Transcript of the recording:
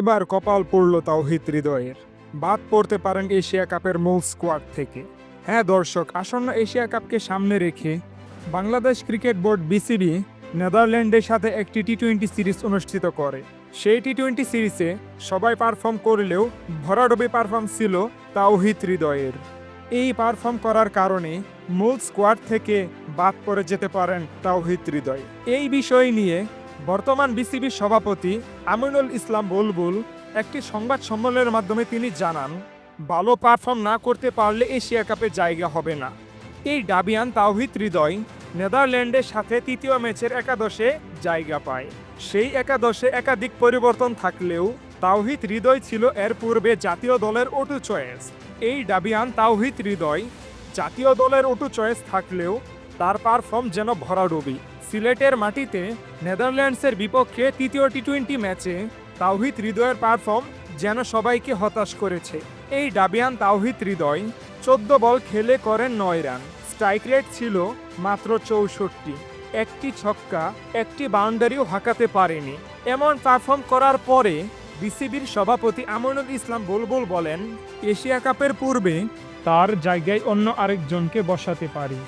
এবার কপাল পড়ল তাওহিদ হৃদয়ের। বাদ পড়তে পারেন এশিয়া কাপের মূল স্কোয়াড থেকে। হ্যাঁ দর্শক, আসন্ন এশিয়া কাপকে সামনে রেখে বাংলাদেশ ক্রিকেট বোর্ড বিসিবি নেদারল্যান্ডের সাথে একটি টি টোয়েন্টি সিরিজ অনুষ্ঠিত করে। সেই টি টোয়েন্টি সিরিজে সবাই পারফর্ম করলেও ভরাডবি পারফর্ম ছিল তাওহিদ হৃদয়ের। এই পারফর্ম করার কারণে মূল স্কোয়াড থেকে বাদ পড়ে যেতে পারেন তাওহিদ হৃদয়। এই বিষয় নিয়ে বর্তমান বিসিবির সভাপতি আমিনুল ইসলাম বুলবুল একটি সংবাদ সম্মেলনের মাধ্যমে তিনি জানান, ভালো পারফর্ম না করতে পারলে এশিয়া কাপে জায়গা হবে না। এই ডাবিয়ান তাওহিদ হৃদয় নেদারল্যান্ডের সাথে তৃতীয় ম্যাচের একাদশে জায়গা পায়। সেই একাদশে একাধিক পরিবর্তন থাকলেও তাওহিদ হৃদয় ছিল এর পূর্বে জাতীয় দলের ওটু চয়েস এই ডাবিয়ান তাওহিদ হৃদয় জাতীয় দলের ওটু চয়েস থাকলেও তার পারফর্ম যেন ভরাডুবি। সিলেটের মাটিতে নেদারল্যান্ডসের বিপক্ষে তৃতীয় টি টোয়েন্টি ম্যাচে তাওহিদ হৃদয়ের পারফর্ম যেন সবাইকে হতাশ করেছে। এই ডাবিয়ান তাওহিদ হৃদয় চোদ্দ বল খেলে করেন নয় রান। স্ট্রাইক রেট ছিল মাত্র চৌষট্টি। একটি ছক্কা, একটি বাউন্ডারিও হাঁকাতে পারেনি। এমন পারফর্ম করার পরে বিসিবির সভাপতি আমিনুল ইসলাম বুলবুল বলেন, এশিয়া কাপের পূর্বে তার জায়গায় অন্য আরেকজনকে বসাতে পারি।